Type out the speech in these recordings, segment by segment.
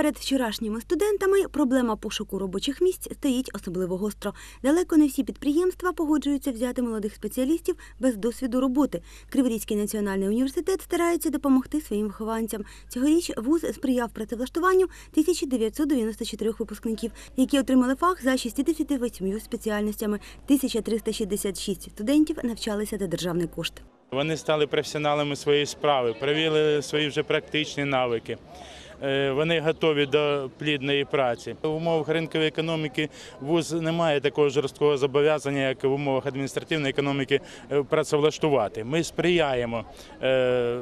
Перед вчорашніми студентами проблема пошуку робочих місць стоїть особливо гостро. Далеко не всі підприємства погоджуються взяти молодих спеціалістів без досвіду роботи. Криворізький національний університет старається допомогти своїм вихованцям. Цьогоріч вуз сприяв працевлаштуванню 1994 випускників, які отримали фах за 68 спеціальностями. 1366 студентів навчалися за державний кошт. Вони стали професіоналами своєї справи, привили свої вже практичні навики. Е, Вони готові до плідної праці. В умовах ринкової економіки вуз не має такого жорсткого зобов'язання, як в умовах адміністративної економіки е, працевлаштувати. Ми сприяємо е,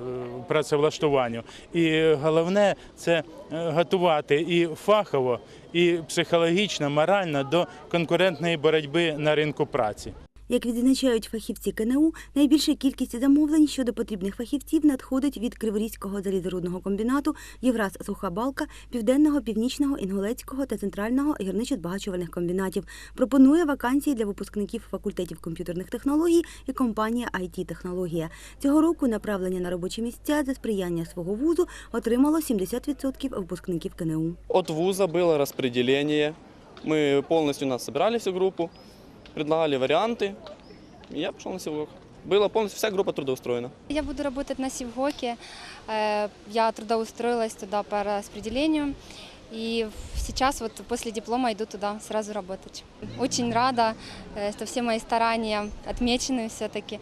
працевлаштуванню. І головне це готувати і фахово, і психологічно, морально до конкурентної боротьби на ринку праці. Як відзначають фахівці КНУ, найбільша кількість замовлень щодо потрібних фахівців надходить від Криворізького залізорудного комбінату, Євраз Суха Балка, Південного, Північного, Інгулецького та Центрального гірничо-збагачувальних комбінатів. Пропонує вакансії для випускників факультетів комп'ютерних технологій і компанія IT Технологія. Цього року направлення на робочі місця за сприяння свого вузу отримало 70% випускників КНУ. От вуза было распределение. Мы полностью нас собирали всю группу, предлагали варианты. И я пошел на Севок. Была полностью вся группа трудоустроена. Я буду работать на Севгоке. Э, Я трудоустроилась туда по распределению. И сейчас вот после диплома иду туда сразу работать. Очень рада, э, что все мои старания отмечены все-таки.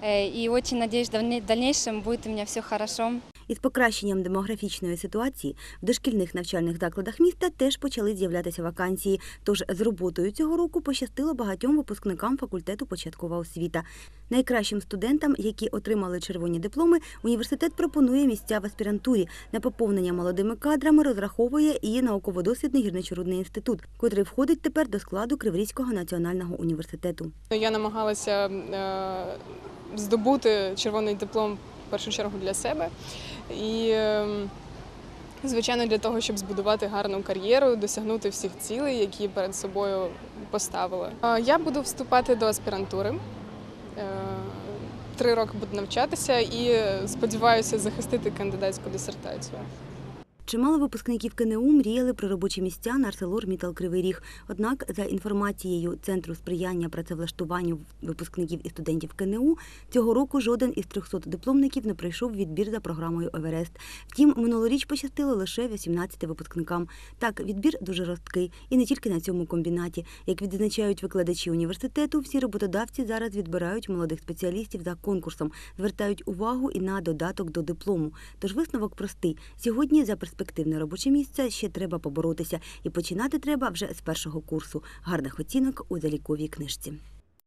И очень надеюсь, что в дальне- дальнейшем будет у меня все хорошо. Із покращенням демографічної ситуації в дошкільних навчальних закладах міста теж почали з'являтися вакансії. Тож з роботою цього року пощастило багатьом випускникам факультету початкова освіта. Найкращим студентам, які отримали червоні дипломи, університет пропонує місця в аспірантурі. На поповнення молодими кадрами розраховує і науково-дослідний гірничорудний інститут, котрий входить тепер до складу Криворізького національного університету. Я намагалася е, здобути червоний диплом першу чергу для себе. І, е, звичайно, для того, щоб збудувати гарну кар'єру, досягнути всіх цілей, які перед собою поставила. Е, Я буду вступати до аспірантури. Е, Три роки буду навчатися і сподіваюся захистити кандидатську дисертацію. Чимало випускників КНУ мріяли про робочі місця на ArcelorMittal Кривий Ріг. Однак, за інформацією Центру сприяння працевлаштуванню випускників і студентів КНУ, цього року жоден із 300 дипломників не пройшов відбір за програмою Еверест. Втім, минулоріч пощастило лише 18 випускникам. Так, відбір дуже жорсткий, і не тільки на цьому комбінаті. Як відзначають викладачі університету, всі роботодавці зараз відбирають молодих спеціалістів за конкурсом, звертають увагу і на додаток до диплому. Тож висновок простий: сьогодні за перспективне робоче місце ще треба поборотися, і починати треба вже з першого курсу. Гарних оцінок у заліковій книжці.